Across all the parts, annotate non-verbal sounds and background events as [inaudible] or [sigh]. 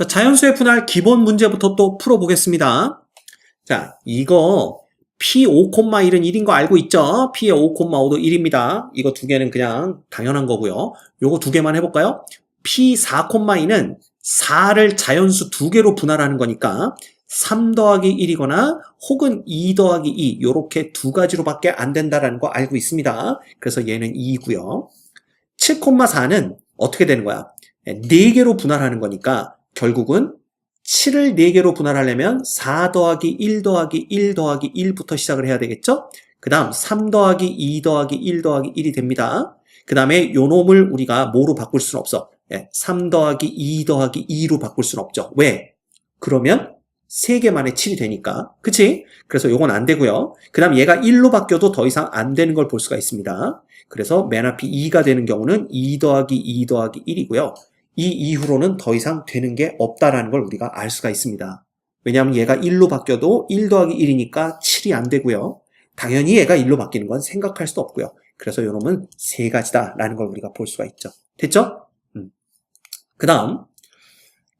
자, 자연수의 분할 기본 문제부터 또 풀어보겠습니다. 자, 이거 P5,1은 1인 거 알고 있죠? P의 5,5도 1입니다. 이거 두 개는 그냥 당연한 거고요. 요거 두 개만 해볼까요? P4,2는 4를 자연수 두 개로 분할하는 거니까 3 더하기 1이거나 혹은 2 더하기 2 요렇게 두 가지로밖에 안 된다라는 거 알고 있습니다. 그래서 얘는 2고요. 7,4는 어떻게 되는 거야? 4개로 분할하는 거니까 결국은 7을 4개로 분할하려면 4 더하기 1 더하기 1 더하기 1부터 시작을 해야 되겠죠? 그 다음 3 더하기 2 더하기 1 더하기 1이 됩니다. 그 다음에 요 놈을 우리가 뭐로 바꿀 수는 없어. 3 더하기 2 더하기 2로 바꿀 수는 없죠. 왜? 그러면 3개 만에 7이 되니까. 그치? 그래서 요건 안 되고요. 그 다음 얘가 1로 바뀌어도 더 이상 안 되는 걸 볼 수가 있습니다. 그래서 맨 앞이 2가 되는 경우는 2 더하기 2 더하기 1이고요. 이 이후로는 더 이상 되는 게 없다라는 걸 우리가 알 수가 있습니다. 왜냐하면 얘가 1로 바뀌어도 1 더하기 1이니까 7이 안 되고요. 당연히 얘가 1로 바뀌는 건 생각할 수도 없고요. 그래서 요 놈은 세 가지다라는 걸 우리가 볼 수가 있죠. 됐죠? 음. 그 다음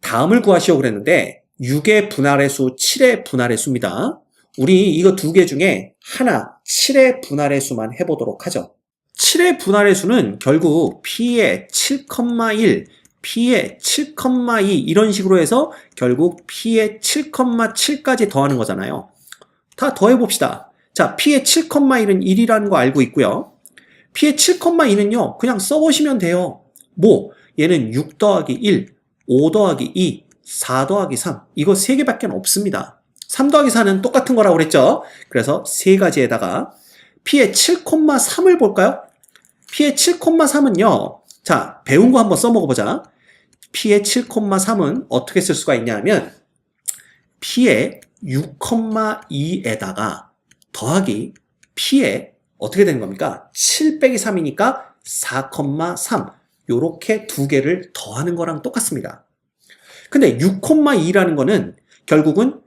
다음을 구하시오 그랬는데 6의 분할의 수, 7의 분할의 수입니다. 우리 이거 두 개 중에 하나 7의 분할의 수만 해보도록 하죠. 7의 분할의 수는 결국 P의 7,1, P의 7,2 이런 식으로 해서 결국 P의 7,7까지 더하는 거잖아요. 다 더해봅시다. 자, P의 7,1은 1이라는 거 알고 있고요. P의 7,2는요, 그냥 써보시면 돼요. 뭐, 얘는 6 더하기 1, 5 더하기 2, 4 더하기 3. 이거 3개밖에 없습니다. 3 더하기 4는 똑같은 거라고 그랬죠? 그래서 세 가지에다가 P의 7,3을 볼까요? P의 7,3은요, 자, 배운 거 한번 써먹어보자. P의 7,3은 어떻게 쓸 수가 있냐면, P의 6,2에다가 더하기 P의 어떻게 되는 겁니까? 7 빼기 3이니까 4,3. 요렇게 두 개를 더하는 거랑 똑같습니다. 근데 6,2라는 거는 결국은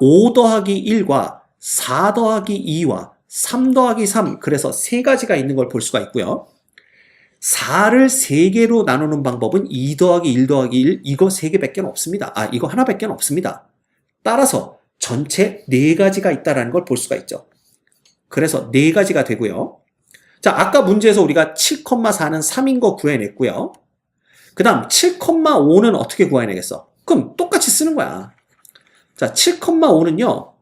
5 더하기 1과 4 더하기 2와 3 더하기 3 그래서 세 가지가 있는 걸 볼 수가 있고요. 4를 3개로 나누는 방법은 2 더하기 1 더하기 1 이거 3개밖에 없습니다. 아 이거 하나밖에 없습니다. 따라서 전체 4가지가 있다는 걸 볼 수가 있죠. 그래서 4가지가 되고요. 자 아까 문제에서 우리가 7,4는 3인 거 구해냈고요. 그 다음 7,5는 어떻게 구해내겠어? 그럼 똑같이 쓰는 거야. 자 7,5는요.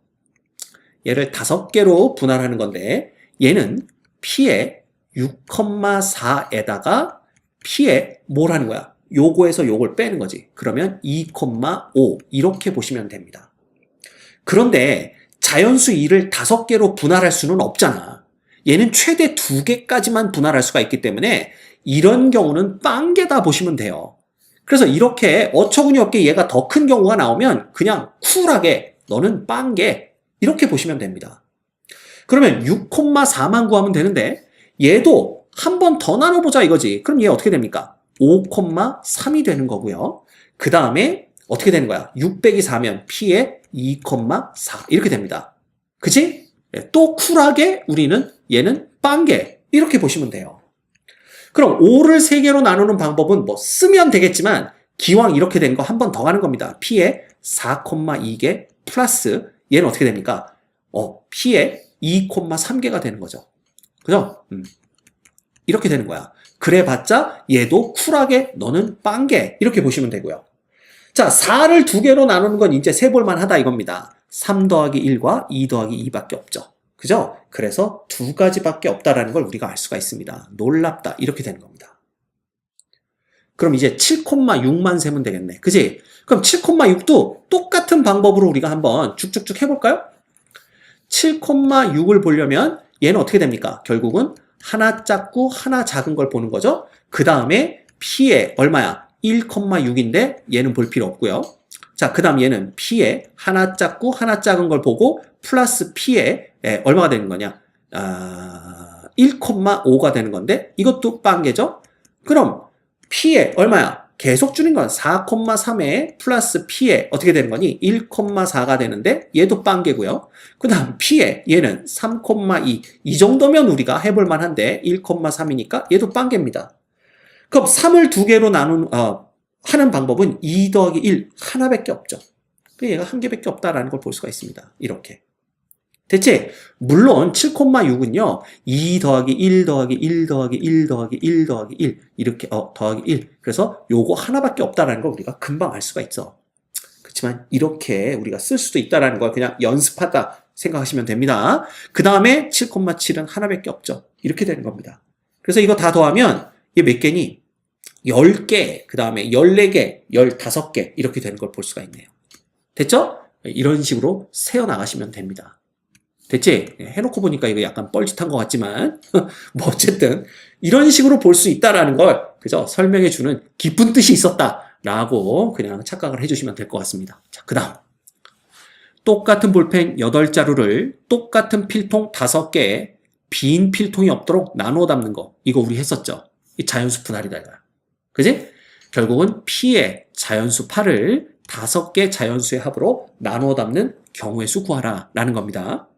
얘를 5개로 분할하는 건데 얘는 P의 6,4에다가 P에 뭘 하는 거야? 요거에서 요걸 빼는 거지. 그러면 2,5 이렇게 보시면 됩니다. 그런데 자연수 2를 5개로 분할할 수는 없잖아. 얘는 최대 2개까지만 분할할 수가 있기 때문에 이런 경우는 빵개다 보시면 돼요. 그래서 이렇게 어처구니 없게 얘가 더 큰 경우가 나오면 그냥 쿨하게 너는 빵개 이렇게 보시면 됩니다. 그러면 6,4만 구하면 되는데 얘도 한 번 더 나눠보자 이거지. 그럼 얘 어떻게 됩니까? 5,3이 되는 거고요. 그 다음에 어떻게 되는 거야? 6 빼기 4면 P에 2,4 이렇게 됩니다. 그치? 예, 또 쿨하게 우리는 얘는 빵개 이렇게 보시면 돼요. 그럼 5를 3개로 나누는 방법은 뭐 쓰면 되겠지만 기왕 이렇게 된 거 한 번 더 하는 겁니다. P에 4,2개 플러스 얘는 어떻게 됩니까? 어, P에 2,3개가 되는 거죠. 그죠? 음. 이렇게 되는 거야. 그래봤자 얘도 쿨하게 너는 빵개 이렇게 보시면 되고요. 자, 4를 두 개로 나누는 건 이제 세볼만 하다 이겁니다. 3 더하기 1과 2 더하기 2밖에 없죠. 그죠? 그래서 두 가지밖에 없다라는 걸 우리가 알 수가 있습니다. 놀랍다. 이렇게 되는 겁니다. 그럼 이제 7,6만 세면 되겠네. 그지? 그럼 7,6도 똑같은 방법으로 우리가 한번 쭉쭉쭉 해볼까요? 7,6을 보려면 얘는 어떻게 됩니까? 결국은 하나 작고 하나 작은 걸 보는 거죠. 그 다음에 P에 얼마야? 1,6인데 얘는 볼 필요 없고요. 자, 그 다음 얘는 P에 하나 작고 하나 작은 걸 보고 플러스 P에 예, 얼마가 되는 거냐? 아, 1,5가 되는 건데 이것도 빵개죠? 그럼 P에 얼마야? 계속 줄인 건 4,3에 플러스 P에 어떻게 되는 거니? 1,4가 되는데 얘도 빵개고요. 그 다음 P에 얘는 3,2. 이 정도면 우리가 해볼 만한데 1,3이니까 얘도 빵개입니다. 그럼 3을 두 개로 나눈, 어, 하는 방법은 2 더하기 1 하나밖에 없죠. 그 얘가 한 개밖에 없다라는 걸 볼 수가 있습니다. 이렇게. 대체 물론 7,6은요. 2 더하기 1 더하기 1 더하기 1 더하기 1 더하기 1 이렇게 어 더하기 1 그래서 요거 하나밖에 없다라는 걸 우리가 금방 알 수가 있어. 그렇지만 이렇게 우리가 쓸 수도 있다라는 걸 그냥 연습하다 생각하시면 됩니다. 그 다음에 7,7은 하나밖에 없죠. 이렇게 되는 겁니다. 그래서 이거 다 더하면 이게 몇 개니? 10개, 그 다음에 14개, 15개 이렇게 되는 걸 볼 수가 있네요. 됐죠? 이런 식으로 세어나가시면 됩니다. 됐지? 예, 해놓고 보니까 이거 약간 뻘짓한 것 같지만 [laughs] 뭐 어쨌든 이런 식으로 볼 수 있다라는 걸 그죠? 설명해 주는 깊은 뜻이 있었다라고 그냥 착각을 해주시면 될 것 같습니다. 자, 그 다음 똑같은 볼펜 8자루를 똑같은 필통 5개에 빈 필통이 없도록 나누어 담는 거 이거 우리 했었죠? 이 자연수 분할이다 이거야. 그지? 결국은 P의 자연수 8을 5개 자연수의 합으로 나누어 담는 경우의 수 구하라 라는 겁니다.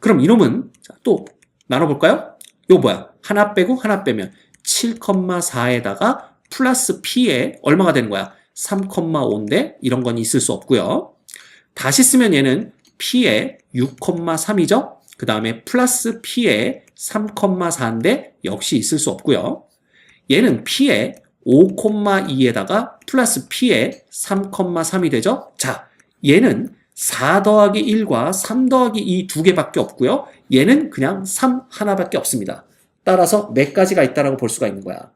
그럼 이놈은 자, 또 나눠볼까요? 이거 뭐야? 하나 빼고 하나 빼면 7,4에다가 플러스 P에 얼마가 되는 거야? 3,5인데 이런 건 있을 수 없고요. 다시 쓰면 얘는 P에 6,3이죠? 그 다음에 플러스 P에 3,4인데 역시 있을 수 없고요. 얘는 P에 5,2에다가 플러스 P에 3,3이 되죠? 자, 얘는 4 더하기 1과 3 더하기 2 두 개밖에 없고요. 얘는 그냥 3 하나밖에 없습니다. 따라서 몇 가지가 있다라고 볼 수가 있는 거야.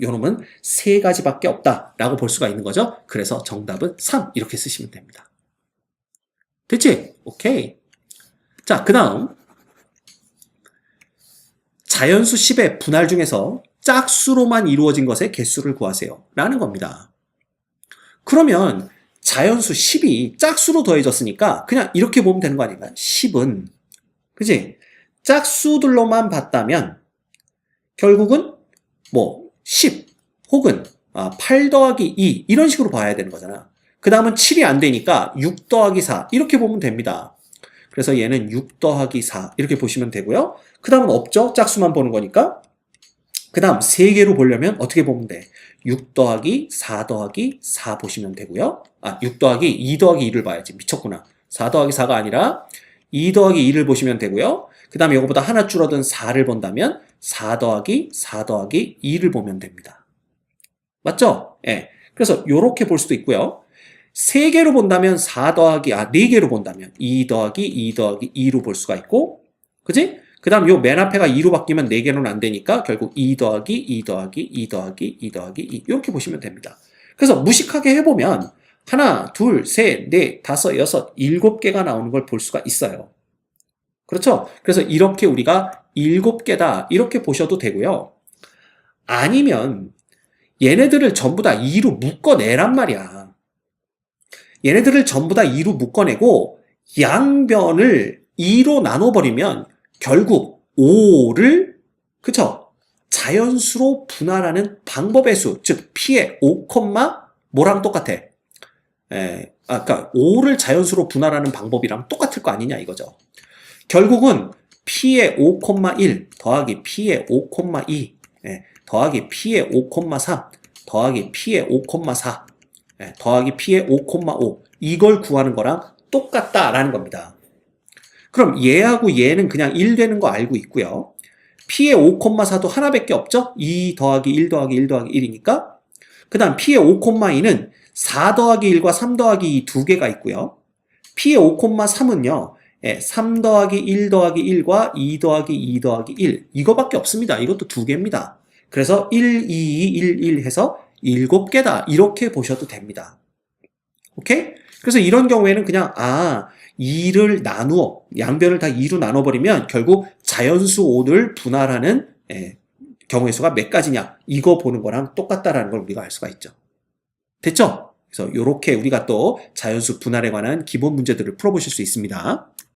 요놈은 세 가지밖에 없다라고 볼 수가 있는 거죠. 그래서 정답은 3 이렇게 쓰시면 됩니다. 됐지? 오케이. 자, 그 다음 자연수 10의 분할 중에서 짝수로만 이루어진 것의 개수를 구하세요. 라는 겁니다. 그러면 자연수 10이 짝수로 더해졌으니까 그냥 이렇게 보면 되는 거 아닌가요? 10은 그지? 짝수들로만 봤다면 결국은 뭐 10 혹은 8 더하기 2 이런 식으로 봐야 되는 거잖아. 그 다음은 7이 안 되니까 6 더하기 4 이렇게 보면 됩니다. 그래서 얘는 6 더하기 4 이렇게 보시면 되고요. 그 다음은 없죠? 짝수만 보는 거니까. 그 다음 3개로 보려면 어떻게 보면 돼? 6 더하기 4 더하기 4 보시면 되고요. 아, 6 더하기 2 더하기 2를 봐야지. 미쳤구나. 4 더하기 4가 아니라 2 더하기 2를 보시면 되고요. 그 다음에 이거보다 하나 줄어든 4를 본다면 4 더하기 4 더하기 2를 보면 됩니다. 맞죠? 예. 그래서 이렇게 볼 수도 있고요. 3개로 본다면 4 더하기, 아, 4개로 본다면 2 더하기 2 더하기 2로 볼 수가 있고, 그지? 그 다음 요 맨 앞에가 2로 바뀌면 4개는 안 되니까 결국 2 더하기 2 더하기 2 더하기 2 더하기 2 이렇게 보시면 됩니다. 그래서 무식하게 해보면 하나, 둘, 셋, 넷, 다섯, 여섯, 일곱 개가 나오는 걸 볼 수가 있어요. 그렇죠? 그래서 이렇게 우리가 일곱 개다 이렇게 보셔도 되고요. 아니면 얘네들을 전부 다 2로 묶어내란 말이야. 얘네들을 전부 다 2로 묶어내고 양변을 2로 나눠버리면 결국 5를 그쵸? 자연수로 분할하는 방법의 수, 즉 P의 5, 뭐랑 똑같아? 에, 아까 5를 자연수로 분할하는 방법이랑 똑같을 거 아니냐 이거죠. 결국은 P의 5,1 더하기 P의 5,2 예, 더하기 P의 5,3 더하기 P의 5,4 예, 더하기 P의 5,5 이걸 구하는 거랑 똑같다라는 겁니다. 그럼 얘하고 얘는 그냥 1 되는 거 알고 있고요. P의 5,4도 하나밖에 없죠? 2 더하기 1 더하기 1 더하기 1이니까. 그 다음 P의 5,2는 4 더하기 1과 3 더하기 2 두 개가 있고요. P의 5,3은요. 3 더하기 1 더하기 1과 2 더하기 2 더하기 1 이거밖에 없습니다. 이것도 두 개입니다. 그래서 1, 2, 1, 1 해서 7개다 이렇게 보셔도 됩니다. 오케이? 그래서 이런 경우에는 그냥 아 2를 나누어 양변을 다 2로 나눠버리면 결국 자연수 5를 분할하는 예, 경우의 수가 몇 가지냐 이거 보는 거랑 똑같다라는 걸 우리가 알 수가 있죠. 됐죠? 그래서 이렇게 우리가 또 자연수 분할에 관한 기본 문제들을 풀어보실 수 있습니다.